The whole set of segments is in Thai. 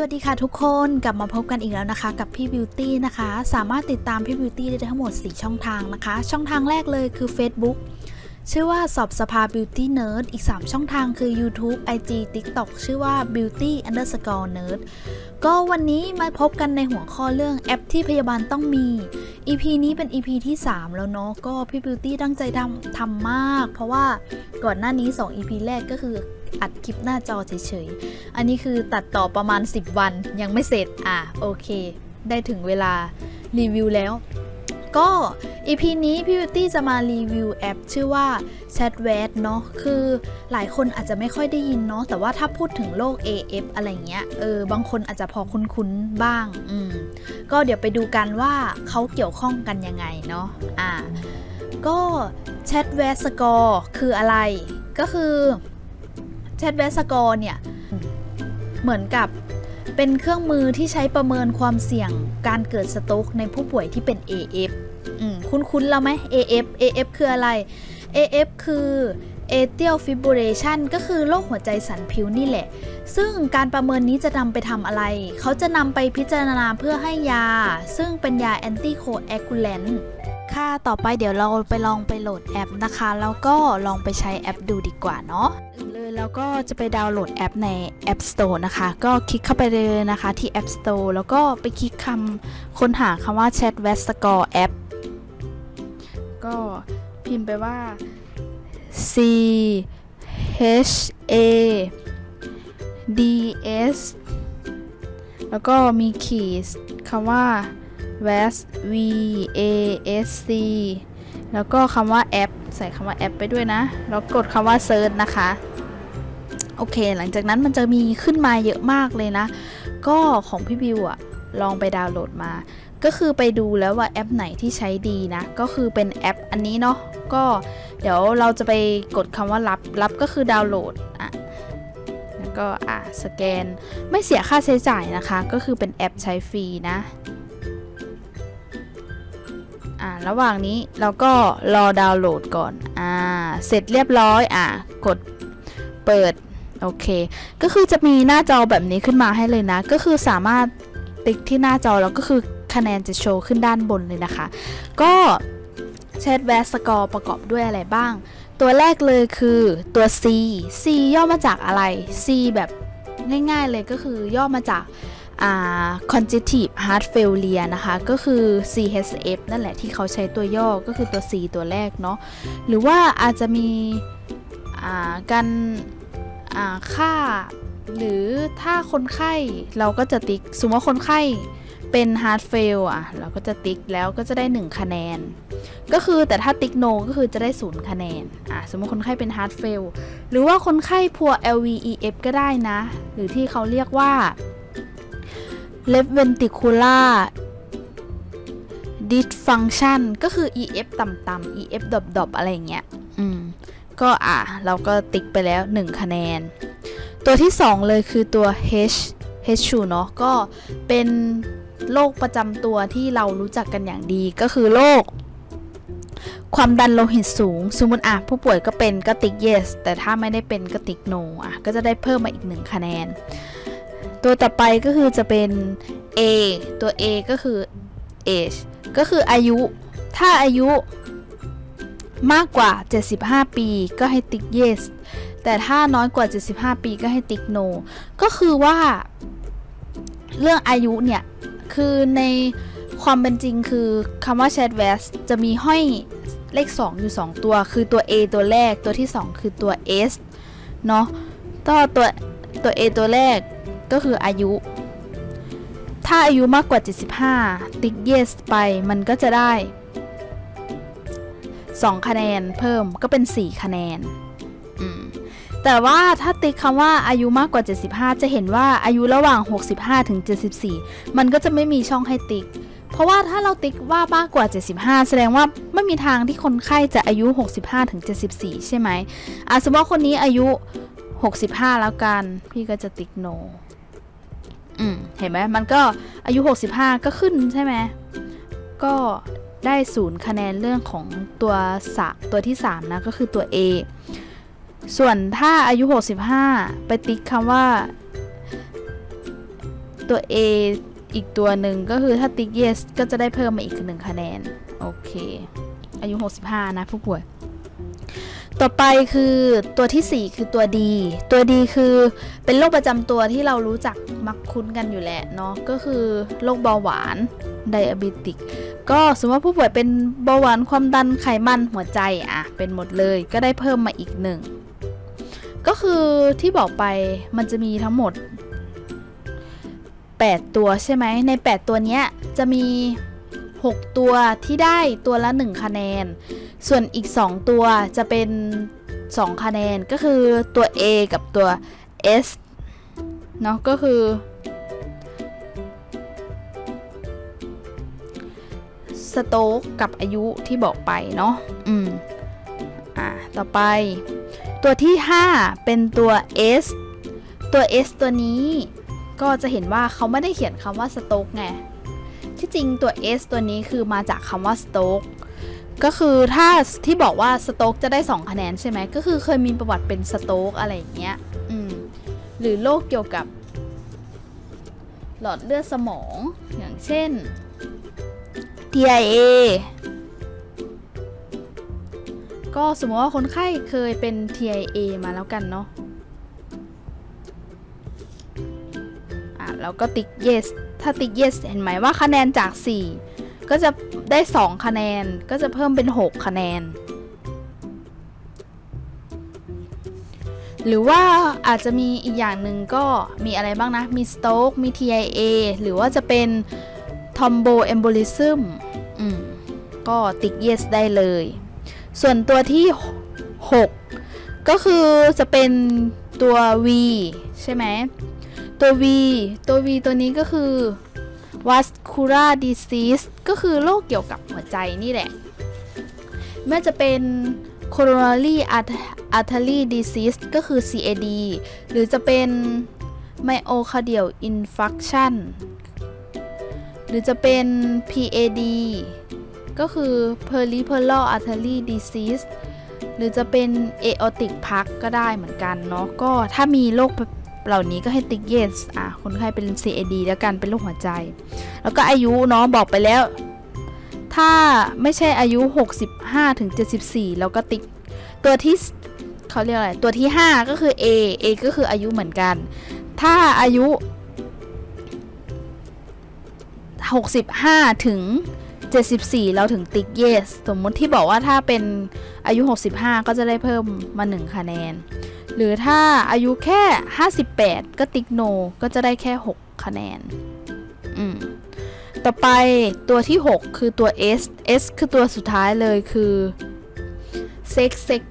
สวัสดีค่ะทุกคนกลับมาพบกันอีกแล้วนะคะ กับพี่บิวตี้นะคะ สามารถติดตามพี่บิวตี้ได้ทั้งหมด 4 ช่องทางนะคะ ช่องทางแรกเลยคือ Facebook ชื่อว่าสอบสภา Beauty Nerd อีก 3 ช่องทางคือ YouTube IG TikTok ชื่อว่า Beauty Underscore Nerd ก็วันนี้มาพบกันในหัวข้อเรื่องแอปที่พยาบาลต้องมี EP นี้เป็น EP ที่ 3 แล้วเนาะก็พี่บิวตี้ตั้งใจทำทำมาก เพราะว่าก่อนหน้านี้ 2 EP แรกก็คือ อัดคลิปหน้าจอเฉยๆ อันนี้คือตัดต่อประมาณ 10 วันยังไม่เสร็จ อะโอเค ได้ถึงเวลารีวิวแล้ว ก็ EP นี้พี่บิวตี้จะมารีวิวแอป ชื่อว่า Chat w a t เนาะคือหลายคนอาจจะไม่ค่อยได้ยินเนาะแต่ว่าถ้าพูดถึงโลก AF อะไรเงี้ยเออบางคนอาจจะพอคุ้นๆบ้างอืมก็เดี๋ยวไปดูกันว่าเขาเกี่ยวข้องกันยังไงเนาะอ่าก็ Chat w a t Score คืออะไรก็คือ แชทแวสกอร์เนี่ย เหมือนกับเป็นเครื่องมือที่ใช้ประเมินความเสี่ยงการเกิดสโตรกในผู้ป่วยที่เป็น AF อืมคุ้นแล้วไหม AF AF คืออะไร AF คือ atrial fibrillation ก็คือโรคหัวใจสันพลิ้วนี่แหละ ซึ่งการประเมินนี้จะนำไปทำอะไร เขาจะนำไปพิจารณาเพื่อให้ยา ซึ่งเป็นยา anticoagulant ค่ ค่ะต่อไปเดี๋ยวเราไปลองไปโหลดแอปนะคะ แล้วก็ลองไปใช้แอปดูดีกว่าเนาะเลยแล้วก็จะไปดาวน์โหลดแอปใน App Store นะคะ ก็คลิกเข้าไปเลยนะคะที่ App Store แล้วก็ไปคลิกคำค้นหาคำว่า Chat w e s t Score App ก็พิมพ์ไปว่า C H A D S แล้วก็มีขีดคำว่า v a s V A S C แล้วก็คำว่าแอป ใส่คำว่าแอปไปด้วยนะ แล้วกดคำว่า Search นะคะ โอเค หลังจากนั้นมันจะมีขึ้นมาเยอะมากเลยนะ ก็ของพี่บิวอะลองไปดาวน์โหลดมา ก็คือไปดูแล้วว่าแอปไหนที่ใช้ดีนะ ก็คือเป็นแอปอันนี้เนาะ ก็เดี๋ยวเราจะไปกดคำว่ารับ รับก็คือดาวน์โหลดอะแล้วก็อะสแกน ไม่เสียค่าใช้จ่ายนะคะ ก็คือเป็นแอปใช้ฟรีนะ อ่าระหว่างนี้เราก็รอดาวน์โหลดก่อนอ่าเสร็จเรียบร้อยอะกดเปิดโอเค ก็คือจะมีหน้าจอแบบนี้ขึ้นมาให้เลยนะ ก็คือสามารถติ๊กที่หน้าจอแล้วก็คือคะแนนจะโชว์ขึ้นด้านบนเลยนะคะ ก็แชทแวสกอร์ประกอบด้วยอะไรบ้าง ตัวแรกเลยคือตัว C C ย่อมาจากอะไร C แบบง่ายๆเลยก็คือย่อมาจาก congestive heart failure นะคะ ก็คือ CHF นั่นแหละที่เขาใช้ตัวย่อก็คือตัว C ตัวแรกเนาะหรือว่าอาจจะมีการค่า หรือถ้าคนไข้เราก็จะติ๊กสมมติว่าคนไข้เป็น heart fail อะ เราก็จะติ๊กแล้วก็จะได้ 1 คะแนน ก็คือแต่ถ้าติ๊ก no ก็คือจะได้ 0 คะแนน อะ สมมติคนไข้เป็น heart fail หรือว่าคนไข้พัว LVEF ก็ได้นะ หรือที่เขาเรียกว่า left ventricular dysfunction ก็คือ EF ต่ำๆ EF ดอบๆอะไรอย่างเงี้ย อืม ก็อะ เราก็ติ๊กไปแล้ว 1 คะแนน ตัวที่ 2 เลยคือตัว H H2 เนาะ ก็เป็นโรคประจำตัวที่เรารู้จักกันอย่างดีก็คือโรคความดันโลหิตสูง สมมติอะ ผู้ป่วยก็เป็นก็ติ๊ก yes แต่ถ้าไม่ได้เป็นก็ติ๊ก no อะ ก็จะได้เพิ่มมาอีก1คะแนน ตัวต่อไปก็คือจะเป็น A ตัว A ก็คือ age ก็คืออายุ ถ้าอายุมากกว่า 75 ปีก็ให้ติ๊ก yes แต่ถ้าน้อยกว่า 75 ปีก็ให้ติ๊ก no ก็คือว่า เรื่องอายุเนี่ย คือในความเป็นจริงคือคำว่า chat v a s จะมีห้อยเลข 2 อยู่ 2 ตัว คือตัว A ตัวแรกตัวที่ 2 คือตัว S เนาะก็ตัวตัว A ตัวแรก ก็คืออายุ ถ้าอายุมากกว่า 75 ติ๊ก yes ไปมันก็จะได้ 2 คะแนนเพิ่มก็เป็น 4 คะแนน แต่ว่าถ้าติ๊กคำว่าอายุมากกว่า 75 จะเห็นว่าอายุระหว่าง 65ถึง74 มันก็จะไม่มีช่องให้ติ๊กเพราะว่าถ้าเราติ๊กว่ามากกว่า 75 แสดงว่าไม่มีทางที่คนไข้จะอายุ 65ถึง74 ใช่ไหมอะสมมติว่าคนนี้อายุ 65 แล้วกัน พี่ก็จะติ๊ก no อืมเห็นไหมมันก็อายุ 65 ก็ขึ้นใช่ไหมก็ได้ศูนย์คะแนนเรื่องของตัวสะตัวที่ 3 นะ ก็คือตัว A ส่วนถ้าอายุ 65 ไปติ๊กคำว่า ตัว A อีกตัวหนึ่งก็คือถ้าติ๊ก yes ก็จะได้เพิ่มมาอีกหนึ่งคะแนน โอเค อายุ 65 นะผู้ป่วย ต่อไปคือตัวทีสี่ 4 คือตัวดี ตัวดีคือเป็นโรคประจำตัวที่เรารู้จักมักคุ้นกันอยู่แหละเนาะก็คือโรคเบาหวานไดอะบิติก ก็สมมติว่าผู้ป่วยเป็นเบาหวานความดันไขมันหัวใจอะเป็นหมดเลยก็ได้เพิ่มมาอีกหนึ่งก็คือที่บอกไปมันจะมีทั้งหมด 8 ตัวใช่ไหมใน 8 ตัวเนี้ยจะมี 6 ตัวที่ได้ตัวละ 1 คะแนน ส่วนอีก 2 ตัวจะเป็น 2 คะแนนก็คือตัว A กับตัว S เนาะก็คือ สโต๊กกับอายุที่บอกไปเนาะอืมอะต่อไป ตัวที่ 5 เป็นตัว S ตัว S ตัวนี้ก็จะเห็นว่าเขาไม่ได้เขียนคำว่าสโต๊กไง ที่จริงตัว S ตัวนี้คือมาจากคำว่าสโต๊ก ก็คือถ้าที่บอกว่าสโต๊กจะได้ 2 คะแนนใช่ไหมก็คือเคยมีประวัติเป็นสโต๊กอะไรอย่างเงี้ยอืมหรือโรคเกี่ยวกับ หลอดเลือดสมองอย่างเช่น TIA ก็สมมติว่าคนไข้เคยเป็น TIA มาแล้วกันเนาะอะแล้วก็ติ๊ก yes ถ้าติ๊ก yes เห็นไหมว่าคะแนนจาก 4 ก็จะได้ 2 คะแนนก็จะเพิ่มเป็น 6 คะแนน หรือว่าอาจจะมีอีกอย่างหนึ่งก็มีอะไรบ้างนะ มี stroke มี TIA หรือว่าจะเป็น thromboembolism อืมก็ติ๊ก yes ได้เลย ส่วนตัวที่ 6 ก็คือจะเป็นตัว V ใช่ไหมตัว V ตัว V ตัวนี้ก็คือ vascular disease ก็คือโรคเกี่ยวกับหัวใจนี่แหละไม่ว่าจะเป็น coronary artery disease ก็คือ CAD หรือจะเป็น myocardial infarction หรือจะเป็น PAD ก็คือ peripheral artery disease หรือจะเป็น aortic plaque ก็ได้เหมือนกันเนาะ ก็ถ้ามีโรค เหล่านี้ก็ให้ติ๊ก yes อะคนไข้เป็น CAD แล้วกันเป็นโรคหัวใจ แล้วก็อายุเนาะบอกไปแล้ว ถ้าไม่ใช่อายุ 65ถึง74 แล้วก็ติ๊กตัวที่เขาเรียกอะไร ตัวที่ 5 ก็คือ A A ก็คืออายุเหมือนกัน ถ้าอายุ 65ถึง 74 เราถึงติ๊ก yes สมมติที่บอกว่าถ้าเป็นอายุ 65 ก็จะได้เพิ่มมา 1 คะแนน หรือถ้าอายุแค่ 58 ก็ติ๊ก no ก็จะได้แค่ 6 คะแนน อืม ต่อไปตัวที่ 6 คือตัว S S คือตัวสุดท้ายเลยคือ sex sex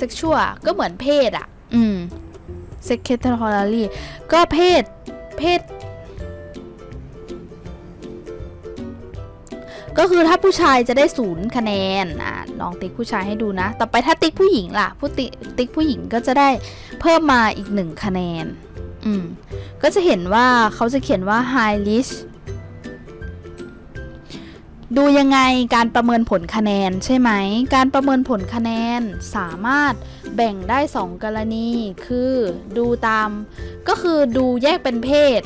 sexual ก็เหมือนเพศอะ่ะ อืม secretary ก็เพศเพศ ก็คือถ้าผู้ชายจะได้ศูนย์คะแนนอะลองติ๊กผู้ชายให้ดูนะ ต่อไปถ้าติ๊กผู้หญิงล่ะผู้ติ๊กติ๊กผู้หญิงก็จะได้เพิ่มมาอีกหนึ่งคะแนนอืมก็จะเห็นว่าเขาจะเขียนว่า high risk ดูยังไงการประเมินผลคะแนนใช่ไหม การประเมินผลคะแนนสามารถแบ่งได้ 2 กรณี คือดูตาม ก็คือดูแยกเป็นเพศ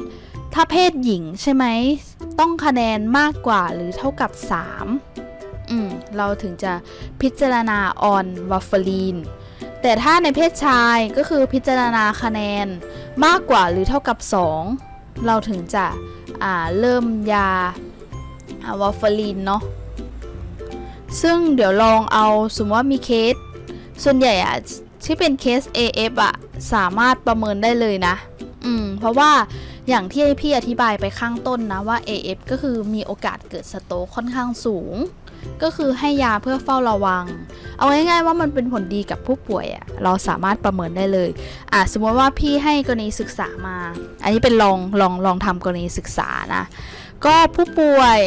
ถ้าเพศหญิงใช่ไหม ต้องคะแนนมากกว่าหรือเท่ากับ 3 อืม เราถึงจะพิจารณาออนวาฟารีนแต่ถ้าในเพศชายก็คือพิจารณาคะแนนมากกว่าหรือเท่ากับ 2 เราถึงจะอ่าเริ่มยาวาฟารีนเนาะซึ่งเดี๋ยวลองเอาสมมติว่ามีเคส ส่วนใหญ่อะที่เป็นเคส AF อะสามารถประเมินได้เลยนะ อืม เพราะว่า อย่างที่พี่อธิบายไปข้างต้นนะว่า AF ก็คือมีโอกาสเกิดสโตค่อนข้างสูง ก็คือให้ยาเพื่อเฝ้าระวัง เอาง่ายๆว่ามันเป็นผลดีกับผู้ป่วยอะเราสามารถประเมินได้เลยอะสมมติว่าพี่ให้กรณีศึกษามา อันนี้เป็นลองลองลองทำกรณีศึกษานะ ก็ผู้ป่วย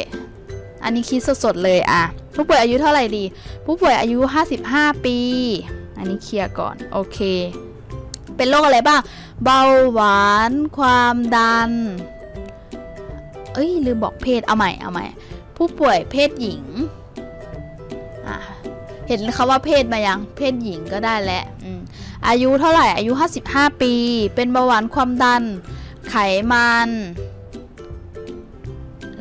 อันนี้คิดสดๆเลยอะผู้ป่วยอายุเท่าไหร่ดี ผู้ป่วยอายุ 55 ปี อันนี้เคลียร์ก่อน โอเค เป็นโรคอะไรบ้าง เบาหวานความดัน เอ้ยลืมบอกเพศเอาใหม่เอาใหม่ ผู้ป่วยเพศหญิงอะเห็นคาว่าเพศมายังเพศหญิงก็ได้แล้วอืมอายุเท่าไหร่อายุ 55 ปี เป็นเบาหวานความดัน ไขมัน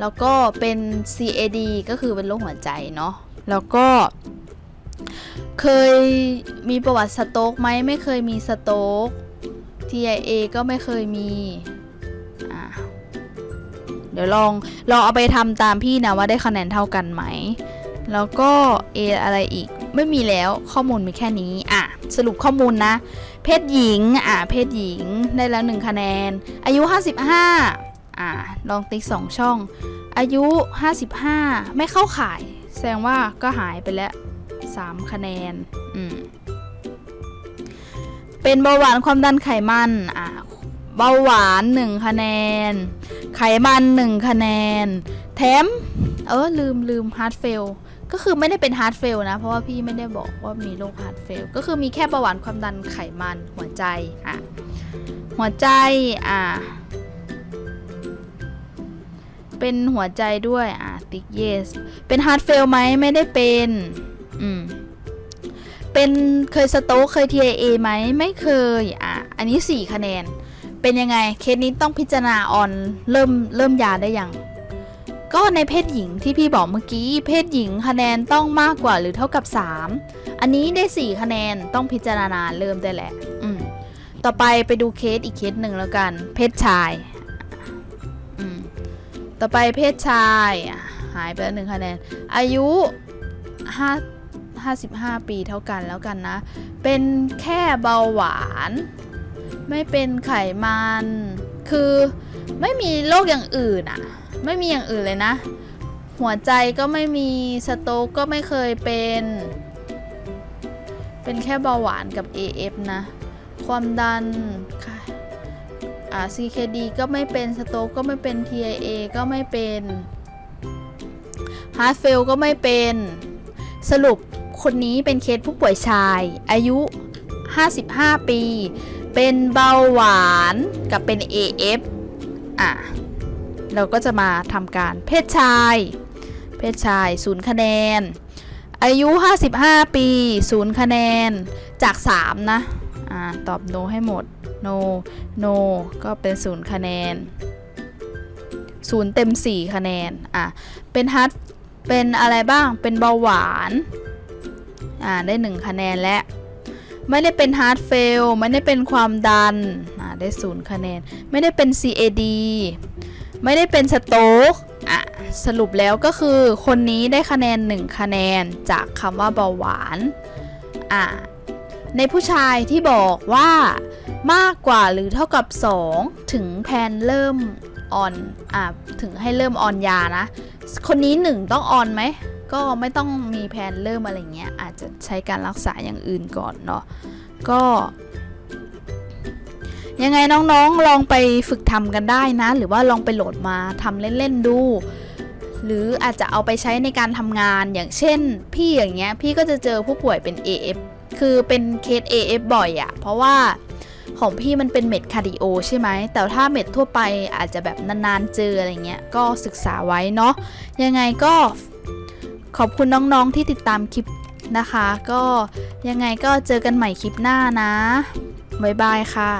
แล้วก็เป็น CAD ก็คือเป็นโรคหัวใจเนาะแล้วก็เคยมีประวัติสโต๊กไหมไม่เคยมีสโต๊ก TIA ก็ไม่เคยมีเดี๋ยวลองลองเอาไปทำตามพี่นะว่าได้คะแนนเท่ากันไหม แล้วก็ A อะไรอีกไม่มีแล้วข้อมูลมีแค่นี้อะสรุปข้อมูลนะ เพศหญิงอะเพศหญิงได้แล้วหนึ่งคะแนน อายุ 55อะลองติ๊กสองช่อง อายุ 55 ไม่เข้าข่าย แสดงว่าก็หายไปแล้ว 3 คะแนน อืม เป็นเบาหวานความดันไขมันอะเบาหวาน 1 คะแนน ไขมัน 1 คะแนน แถม เออ ลืมลืมฮาร์ดเฟลก็คือไม่ได้เป็นฮาร์ดเฟลนะ เพราะว่าพี่ไม่ได้บอกว่ามีโรคฮาร์ดเฟลก็คือมีแค่เบาหวานความดันไขมันหัวใจอะหัวใจอะเป็นหัวใจด้วยอะติ๊ก yes เป็นฮาร์ดเฟลไหมไม่ได้เป็น อืม เป็นเคยสโต๊กเคย TIA ไหมไม่เคยอะอันนี้ 4 คะแนน เป็นยังไงเคสนี้ต้องพิจารณาออนเริ่มเริ่มยาได้ยัง ก็ในเพศหญิงที่พี่บอกเมื่อกี้ เพศหญิงคะแนนต้องมากกว่าหรือเท่ากับ 3 อันนี้ได้ 4 คะแนนต้องพิจารณาเริ่มได้แหละอืมต่อไปไปดูเคสอีกเคสหนึ่งแล้วกัน เพศชายอืมต่อไปเพศชายหายไปแล้วหนึ่งคะแนน อายุห้าห้าสิบห้าปีเท่ากันแล้วกันนะ เป็นแค่เบาหวาน ไม่เป็นไขมัน คือไม่มีโรคอย่างอื่นอะไม่มีอย่างอื่นเลยนะ หัวใจก็ไม่มีสโตกก็ไม่เคยเป็น เป็นแค่เบาหวานกับ AF นะ ความดันค่ะอ่า CKD ก็ไม่เป็นสโตกก็ไม่เป็น TIA ก็ไม่เป็นฮาร์ f เฟลก็ไม่เป็น สรุป คนนี้เป็นเคสผู้ป่วยชาย อายุ 55 ปี เป็นเบาหวานกับเป็น AF อะ เราก็จะมาทำการเพศชาย เพศชายศูนย์คะแนน อายุ 55 ปีศูนย์คะแนน จาก 3 นะ อ่า ตอบ no ให้หมด no no ก็เป็นศูนย์คะแนนศูนย์เต็ม 4 คะแนน อะ เป็นฮัทเป็นอะไรบ้าง เป็นเบาหวาน อ่าได้ 1 คะแนนและ ไม่ได้เป็นฮาร์ดเฟลไม่ได้เป็นความดันอ่าได้ศูนย์คะแนน ไม่ได้เป็น CAD ไม่ได้เป็นสโต๊กอะสรุปแล้วก็คือคนนี้ได้คะแนน 1 คะแนนจากคำว่าเบาหวานอะในผู้ชายที่บอกว่ามากกว่าหรือเท่ากับ 2 ถึงแพนเริ่มออนอะถึงให้เริ่มออนยานะ คนนี้ 1 ต้องออนไหม ก็ไม่ต้องมีแพนเริ่มอะไรเงี้ย อาจจะใช้การรักษาอย่างอื่นก่อนเนาะก็ยังไงน้องๆ ลองไปฝึกทำกันได้นะ หรือว่าลองไปโหลดมาทำเล่นๆดู หรืออาจจะเอาไปใช้ในการทำงานอย่างเช่น พี่อย่างเงี้ยพี่ก็จะเจอผู้ป่วยเป็น AF คือเป็นเคส AF บ่อยอะเพราะว่าของพี่มันเป็นเม็ดคาร์ดิโอใช่ไหม แต่ถ้าเม็ดทั่วไปอาจจะแบบนานๆเจออะไรเงี้ย ก็ศึกษาไว้เนาะ ยังไงก็ ขอบคุณน้องๆที่ติดตามคลิปนะคะ ก็ยังไงก็เจอกันใหม่คลิปหน้านะ บ๊ายบายค่ะ